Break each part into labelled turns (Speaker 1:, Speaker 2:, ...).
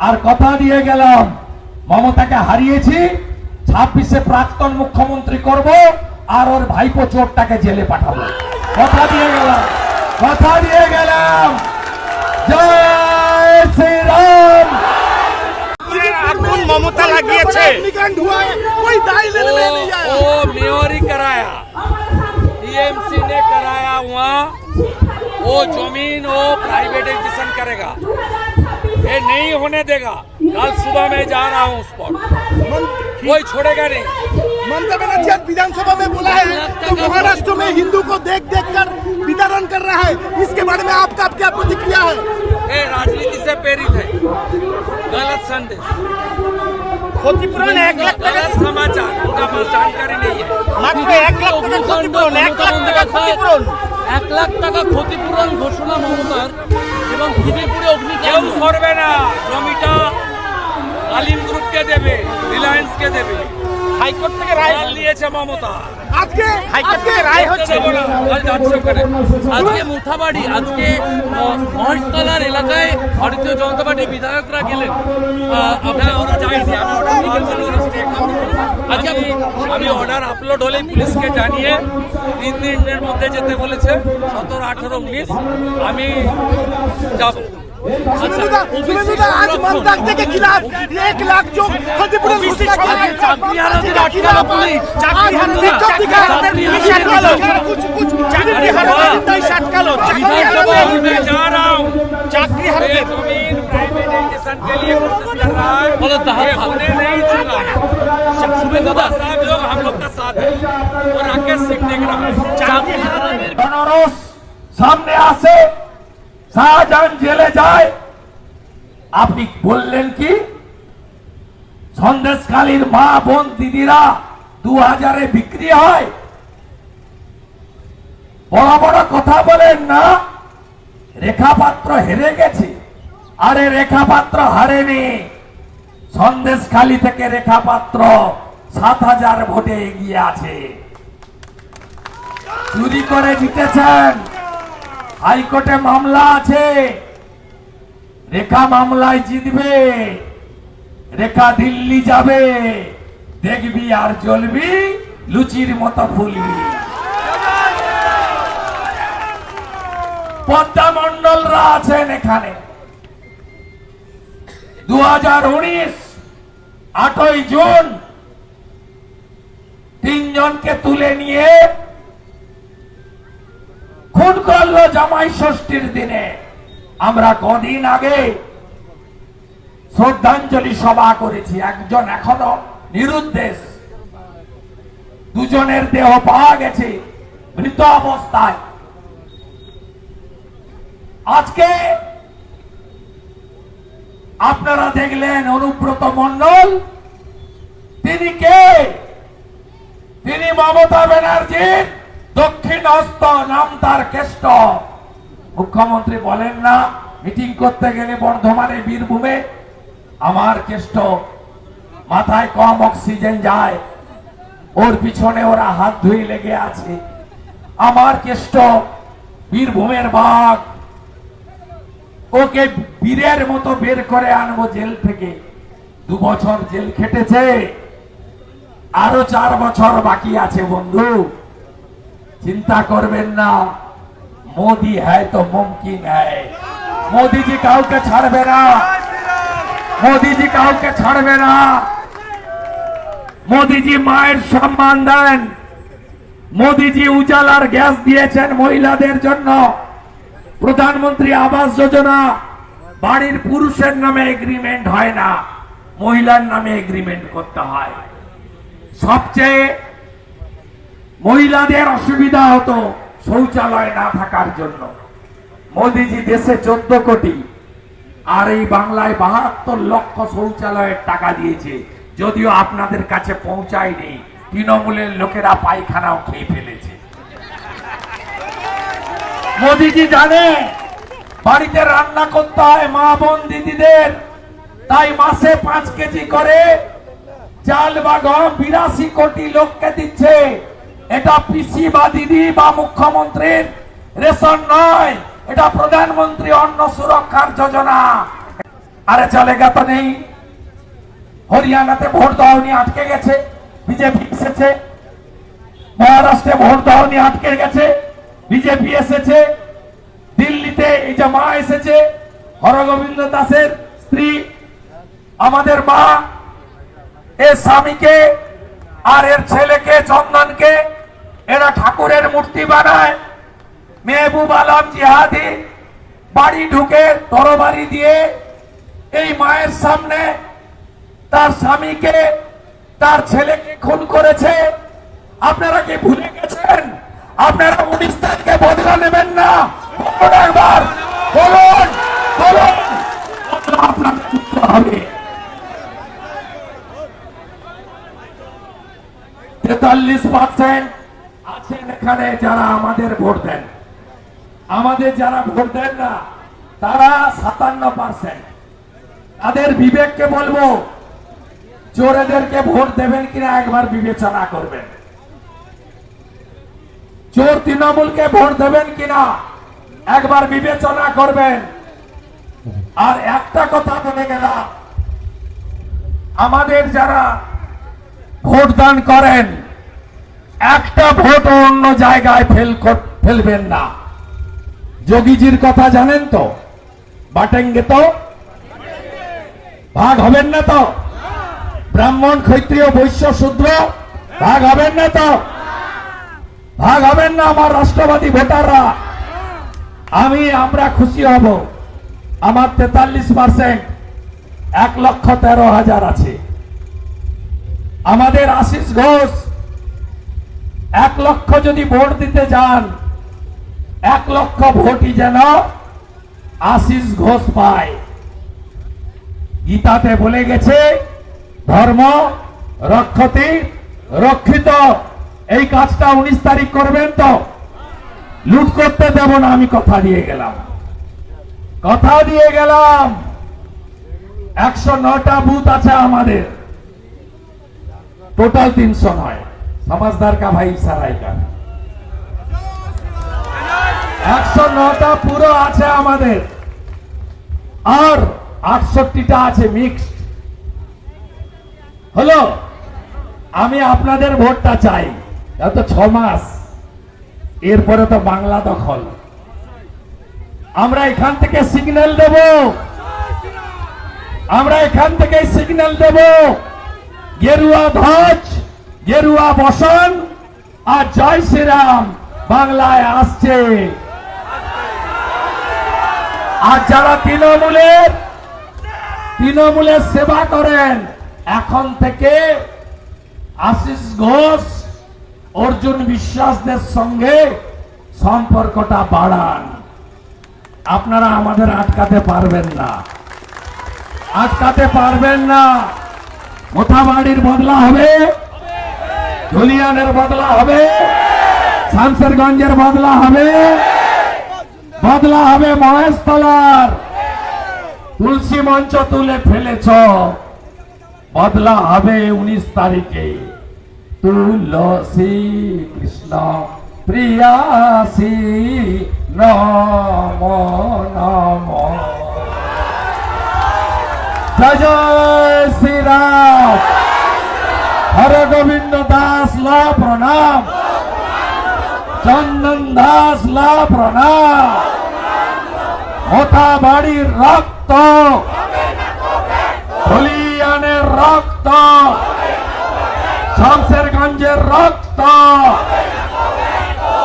Speaker 1: আর কথা দিয়ে গেলাম মমতাকে হারিয়েছি ছাব্বিশে প্রাক্তন মুখ্যমন্ত্রী করব আর ওর ভাইপো চোরটাকে জেলে পাঠাবো কথা দিয়ে গেলাম কথা দিয়ে গেলাম জয় শ্রীরাম
Speaker 2: আগুন মমতা লাগিয়েছে
Speaker 3: अग्निकांड हुआ है कोई दाई लेने में नहीं आया
Speaker 4: वो मेयर ही कराया टीएमसी ने कराया वहाँ वो जमीन वो प्राइवेटाइजेशन करेगा ये नहीं होने देगा कल सुबह मैं जा रहा हूँ उस पर कोई छोड़ेगा नहीं
Speaker 3: ममता बनर्जी आज विधानसभा में बोला है तो महाराष्ट्र में हिंदू को देख देख कर वितरण कर रहा है इसके बारे में आपका क्या प्रतिक्रिया है
Speaker 4: ये राजनीति से प्रेरित है गलत संदेश
Speaker 2: ক্ষতিপূরণ এক লাখ টাকা
Speaker 4: गलत समाचार उनका पास जानकारी नहीं है
Speaker 2: মাত্র এক লাখ টাকা ক্ষতিপূরণ এক লাখ টাকা ক্ষতিপূরণ
Speaker 5: এক লাখ টাকা ক্ষতিপূরণ ঘোষণা মমতার এবং খিদিরপুরে
Speaker 4: কেউ সরবে না। জমিটা আলিম গ্রুপকে দেবে রিলায়েন্সকে দেবে।
Speaker 2: হাইকোর্ট থেকে রায়
Speaker 4: নিয়েছে মমতা।
Speaker 2: আজকে রায় হচ্ছে।
Speaker 5: আজকে মুথাবাড়ি আজকে মহেশতলার এলাকায় ভারতীয় জনতা পার্টির বিধায়করা গেলেন। আপনারা
Speaker 4: ওরা যায়নি আমি ওটা
Speaker 5: আচ্ছা
Speaker 4: আমি অর্ডার আপলোড হলেই পুলিশকে জানিয়ে তিন দিনের মধ্যে যেতে বলেছে সতেরো আঠেরো উনিশ আমি যাব।
Speaker 5: চাকরি হারাবে
Speaker 3: के
Speaker 5: আটকালো
Speaker 3: खिलाफ
Speaker 5: পুলিশ।
Speaker 3: आज विक्षोभ दिखाया है,
Speaker 5: চাকরি
Speaker 3: विक्षोभ
Speaker 5: হারাতে
Speaker 3: दिखाया है, कुछ कुछ
Speaker 2: চাকরি হারাতে দেশ আটকালো চাকরি
Speaker 5: বিধানসভা
Speaker 2: হারাতে
Speaker 4: मैं जा रहा हूँ
Speaker 2: চাকরি
Speaker 4: ये
Speaker 2: হারাতে
Speaker 4: जमीन प्राइवेटाइजेशन के लिए कोशिश कर रहा है
Speaker 5: बोलो तो हाथ-
Speaker 4: ये होने नहीं दूंगा
Speaker 5: শুভেন্দুদা
Speaker 4: साहब लोग हम लोग का साथ है और राकेश सिंह देख रहा है
Speaker 5: চাকরি হারানোর
Speaker 1: বেনারস সামনে আসে শাহজাহান জেলে যায় আপনি বললেন কি সন্দেশকালীর মা বোন দিদিরা দু হাজারে বিক্রি হয় বড় বড় কথা বলেন না রেখাপাত্র হেরে গেছে আরে রেখা রেখাপাত্র হারেনি। সন্দেশখালী থেকে রেখাপাত্র সাত হাজার ভোটে এগিয়ে আছে। চুরি করে জিতেছেন। হাইকোর্টে মামলা আছে। রেখা মামলায় জিতবে। রেখা দিল্লি যাবে। দেখবি আর জ্বলবি লুচির মতো ফুলবি। পদ্মা মন্ডলরা আছেন এখানে। দু হাজার উনিশ, আটই জুন, তিনজনকে তুলে নিয়ে খুন করল জামাই ষষ্ঠীর দিনে। আমরা কদিন আগে শ্রদ্ধাঞ্জলি সভা করেছি, একজন এখনও নিরুদ্দেশ। দুজনের দেহ পাওয়া গেছে মৃত অবস্থায়। আজকে আপনারা দেখলেন অনুব্রত মন্ডল তিনি কে? তিনি মমতা ব্যানার্জির দক্ষিণ নাম তার কেষ্ট। মুখ্যমন্ত্রী বলেন না, মিটিং করতে গেলে বর্ধমানে বীরভূমে আমার কেষ্ট। মাথায় কম অক্সিজেন যায়। ওর পিছনে ওরা হাত ধুয়ে লেগে আছে। আমার কেষ্ট বীরভূমের বাঘ। ওকে বীরের মতো বের করে আনব জেল থেকে। দু বছর জেল খেটেছে। আরও চার বছর বাকি আছে বন্ধু। চিন্তা করবেন না। মোদি হ্যায় তো মুমকিন হ্যায়। মোদিজি কাউকে ছাড়বে না। মোদিজি কাউকে ছাড়বে না। মোদিজি মায়ের সম্মান দেন। মোদিজি উজালার গ্যাস দিয়েছেন মহিলাদের জন্য। প্রধানমন্ত্রী আবাস যোজনা, বাড়ির পুরুষের নামে এগ্রিমেন্ট হয় না, মহিলার নামে এগ্রিমেন্ট করতে হয়। সবচেয়ে মহিলাদের অসুবিধা হতো শৌচালয় না থাকার জন্য। মোদিজি দেশে চোদ্দ কোটি, আর এই বাংলায় বাহাত্তর লক্ষ শৌচালয়ের টাকা দিয়েছে। যদিও আপনাদের কাছে পৌঁছায়নি, তৃণমূলের লোকেরা পায়খানাও খেয়ে ফেলেছে। মোদিজি জানে, বাড়িতে রান্না করতে হয় মা বোন দিদিদের। তাই মাসে পাঁচ কেজি করে চাল বা গম বিরাশি কোটি লোককে দিচ্ছে। এটা পিসি বা দিদি বা মুখ্যমন্ত্রীর রেশন নয়, এটা প্রধানমন্ত্রী অন্ন সুরক্ষার যোজনা। আরে চলে তো নেই। হরিয়ানাতে ভোট দাওনি আটকে গেছে, বিজেপি এসেছে। মহারাষ্ট্রে ভোট দাওনি আটকে গেছে। বিজেপি এসেছে, দিল্লিতে এই যে মা এসেছে, হরগোবিন্দ দাসের স্ত্রী, আমাদের মা এর স্বামীকে আর এর ছেলেকে, চন্দনকে, এরা ঠাকুরের মূর্তি বানায়। মেহবুব আলম জিহাদি বাড়ি ঢুকে তরবারি দিয়ে এই মায়ের সামনে তার স্বামীকে, তার ছেলেকে খুন করেছে। আপনারা কি ভুলে গেছেন? আপনারা না একবার বলুন বলুন। আপনাকে নিতে হবে। তেতাল্লিশ পার্সেন্ট আছেন এখানে যারা আমাদের ভোট দেন। আমাদের যারা ভোট দেন না, তারা সাতান্ন পার্সেন্ট। তাদের বিবেককে বলব চোরেদেরকে ভোট দেবেন কিনা একবার বিবেচনা করবেন। চোর তৃণমূলকে ভোট দেবেন কিনা? একবার বিবেচনা করবেন। আর একটা কথা বলে গেলাম। আমাদের যারা ভোট দান করেন, একটা ভোট অন্য জায়গায় ফেল ফেলবেন না। যোগীজির কথা জানেন তো? বাটেঙ্গে তো? ভাগ হবেন না তো? ব্রাহ্মণ, ক্ষত্রিয়, বৈশ্য, শূদ্র, ভাগ হবেন না তো? ভাগ হবেন না আমার রাষ্ট্রবাদী ভোটাররা। আমি, আমরা খুশি হব। আমার তেতাল্লিশ পার্সেন্ট, এক লক্ষ তেরো হাজার আছে। আমাদের আশিস ঘোষ, এক লক্ষ যদি ভোট দিতে যান, এক লক্ষ ভোটই যেন আশিস ঘোষ পায়। গীতাতে বলে গেছে, ধর্ম রক্ষতি রক্ষিত। এই কাজটা উনিশ তারিখ করবেন তো? লুট করতে দেব না, আমি কথা দিয়ে গেলাম। কথা দিয়ে গেলাম। একশো নটা বুথ আছে আমাদের। টোটাল তিনশো নয়। সমাজদার কা ভাই সারাই কা। একশো নটা পুরো আছে আমাদের। আর আটষট্টিটা আছে মিক্সড হলো, আমি আপনাদের ভোটটা চাই। এত ছ মাস। এরপরে তো বাংলা দখল। আমরা এখান থেকে সিগন্যাল দেব। আমরা এখান থেকে সিগন্যাল দেব। গেরুয়া ধ্বজ, গেরুয়া বসন, আর জয় শ্রীরাম বাংলায় আসছে। আর যারা তৃণমূলের তৃণমূলের সেবা করেন, এখন থেকে আশিস ঘোষ অর্জুন বিশ্বাসদের সঙ্গে সম্পর্কটা বাড়ান। আপনারা আমাদের আটকাতে পারবেন না। আটকাতে পারবেন না। মোথাবাড়ির বদলা হবে। ধুলিয়ানের বদলা হবে। শামসেরগঞ্জের বদলা হবে। বদলা হবে মহেশতলার। তুলসী মঞ্চ তুলে ফেলেছ। বদলা হবে উনিশ তারিখে। তুলসী কৃষ্ণ প্রিয়াসী নম নম। জয় জয় শ্রীরাম। হর গোবিন্দ দাস লা প্রণাম। চন্দন দাস লা প্রণাম। মোথা বাড়ির রক্ত। হলিয়ানের রক্ত। শামসেরগঞ্জের রক্ত।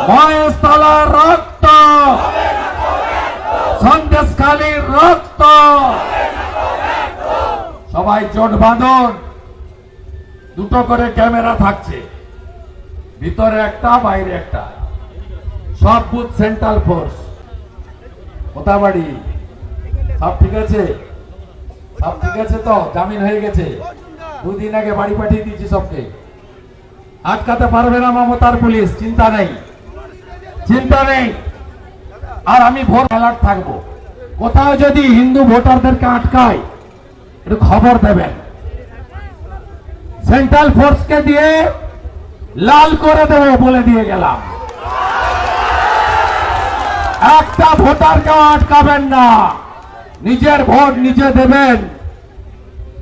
Speaker 1: মহেশতলার রক্ত। সন্দেশখালীর রক্ত। সবাই জোট বাঁধন। দুটো করে ক্যামেরা থাকছে। ভিতরে একটা, বাইরে একটা। সব বুথ সেন্ট্রাল ফোর্স। কোথাবাড়ি সব ঠিক আছে? সব ঠিক আছে তো? জামিন হয়ে গেছে? দুদিন আগে বাড়ি পাঠিয়ে দিয়েছি সবকে। আটকাতে পারবে না মমতার পুলিশ, চিন্তা নেই। চিন্তা নেই। আর আমি ভোট অ্যালার্ট থাকব। কোথাও যদি হিন্দু ভোটারদেরকে আটকায়, একটু খবর দেবেন। সেন্ট্রাল ফোর্সকে দিয়ে লাল করে দেবো বলে দিয়ে গেলাম। একটা ভোটারকেও আটকাবেন না। নিজের ভোট নিজে দেবেন।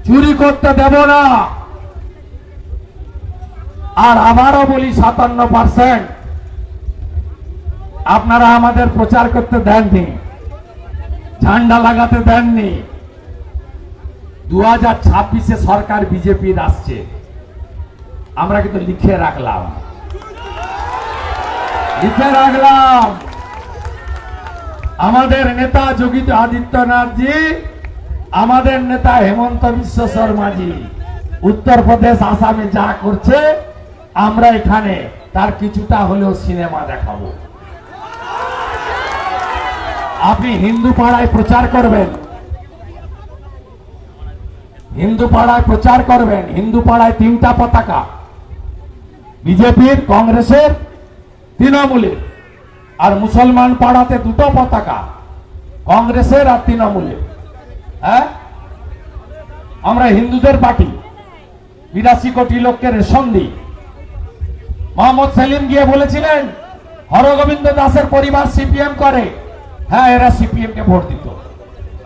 Speaker 1: চুরি করতে দেব না। আর আবারও বলি সাতান্ন পার্সেন্ট। আপনারা আমাদের প্রচার করতে দেননি। ঝান্ডা লাগাতে দেননি। দু হাজার ছাব্বিশে সরকার বিজেপির আসছে। আমরা কিন্তু লিখে রাখলাম। লিখে রাখলাম। আমাদের নেতা যোগী আদিত্যনাথজি, আমাদের নেতা হেমন্ত বিশ্ব শর্মাজি, উত্তরপ্রদেশ, আসামে যা করছে আমরা এখানে তার কিছুটা হলেও সিনেমা দেখাবো। আপনি হিন্দু পাড়ায় প্রচার করবেন। হিন্দু পাড়ায় প্রচার করবেন। হিন্দু পাড়ায় তিনটা পতাকা। বিজেপির, কংগ্রেসের, তৃণমূলের। আর মুসলমান পাড়াতে দুটো পতাকা। কংগ্রেসের আর তৃণমূলের। হ্যাঁ? আমরা হিন্দুদের পার্টি। বিরাশি কোটি লোককে রেশন দিই। মোহাম্মদ সেলিম গিয়ে বলেছিলেন, হরগোবিন্দ দাসের পরিবার সিপিএম করে। হ্যাঁ এরা সিপিএম কে ভোট দিত।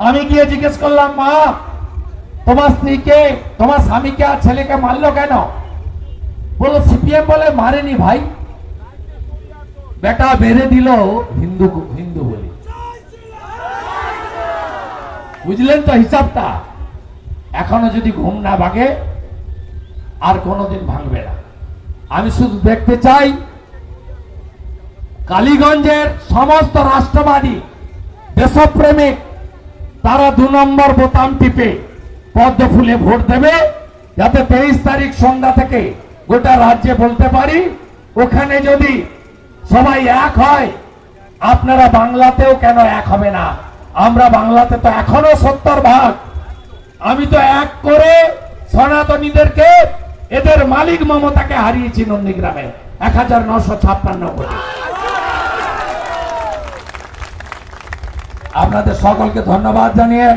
Speaker 1: আমি গিয়ে জিজ্ঞেস করলাম, মা, তোমার স্ত্রীকে, তোমার স্বামীকে আর ছেলেকে মারলো কেন? বলো সিপিএম বলে মারেনি ভাই। বেটা বেড়ে দিল হিন্দু হিন্দু বলি। বুঝলেন তো হিসাবটা? এখনও যদি ঘুম না ভাগে আর কোনোদিন ভাঙবে না। আমি শুধু দেখতে চাই কালীগঞ্জের সমস্ত রাষ্ট্রবাদী দেশপ্রেমিক তারা দু নম্বর বোতাম টিপে পদ্ম ফুলে ভোট দেবে, যাতে তেইশ তারিখ সন্ধ্যা থেকে গোটা রাজ্যে বলতে পারি, ওখানে যদি সবাই এক হয়, আপনারা বাংলাতেও কেন এক হবে না? আমরা বাংলাতে তো এখনও সত্তর ভাগ। আমি তো এক করে সনাতনীদেরকে এদের মালিক মমতাকে হারিয়েছি নন্দীগ্রামে। এক হাজার নশো ছাপ্পান্ন কোটি আপনাদের সকলকে ধন্যবাদ জানিয়ে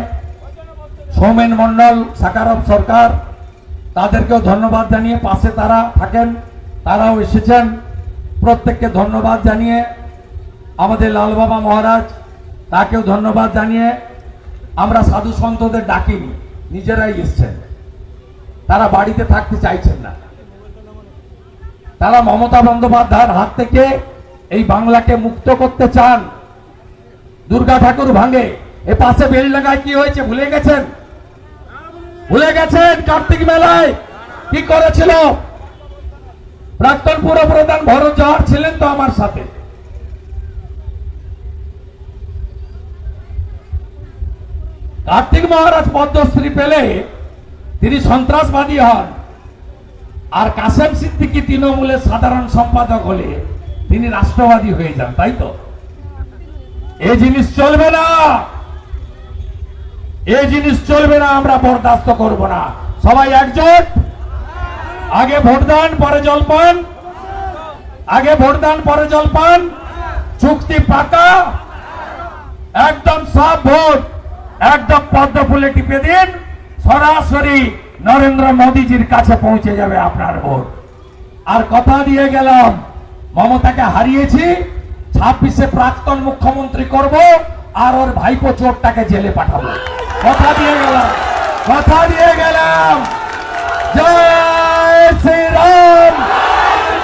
Speaker 1: সৌমেন মন্ডল সাকারম সরকার, তাদেরকেও ধন্যবাদ জানিয়ে পাশে তারা থাকেন, তারাও এসেছেন। প্রত্যেককে ধন্যবাদ জানিয়ে আমাদের লাল বাবা মহারাজ, তাকেও ধন্যবাদ জানিয়ে আমরা সাধু সন্তদের ডাকিনি, নিজেরাই এসছেন। তারা বাড়িতে থাকতে চাইছেন না। তারা মমতা বন্দ্যোপাধ্যায়ের হাত থেকে এই বাংলাকে মুক্ত করতে চান। দুর্গা ঠাকুর ভাঙে। এ পাশে বেল লাগায় কি হয়েছে ভুলে গেছেন? ভুলে গেছেন কার্তিক মেলায়? কি করেছিল? প্রাক্তন পুর প্রধান ভরত জওয়ার ছিলেন তো আমার সাথে। কার্তিক মহারাজ পদ্মশ্রী পেলে তিনি সন্ত্রাসবাদী হন আর কাসেম সিদ্দিকী তৃণমূলের সাধারণ সম্পাদক হলে তিনি রাষ্ট্রবাদী হয়ে যান, তাই তো? এই জিনিস চলবে না। এই জিনিস চলবে না, আমরা বরদাস্ত করব না। সবাই একজোট? আগে ভোটদান পরে জলপান আগে ভোটদান পরে জলপান চুক্তি পাকা। একদম সব ভোট, একদম পদ্ম ফুলে টিপে দিন। সরাসরি নরেন্দ্র মোদীজির কাছে পৌঁছে যাবে আপনার ভোট। আর কথা দিয়ে গেলাম, মমতাকে হারিয়েছি, ছাব্বিশে প্রাক্তন মুখ্যমন্ত্রী করব, আর ওর ভাইপো চোরটাকে জেলে পাঠাবো। কথা দিয়ে গেলাম, কথা দিয়ে গেলাম। জয় শ্রীরাম!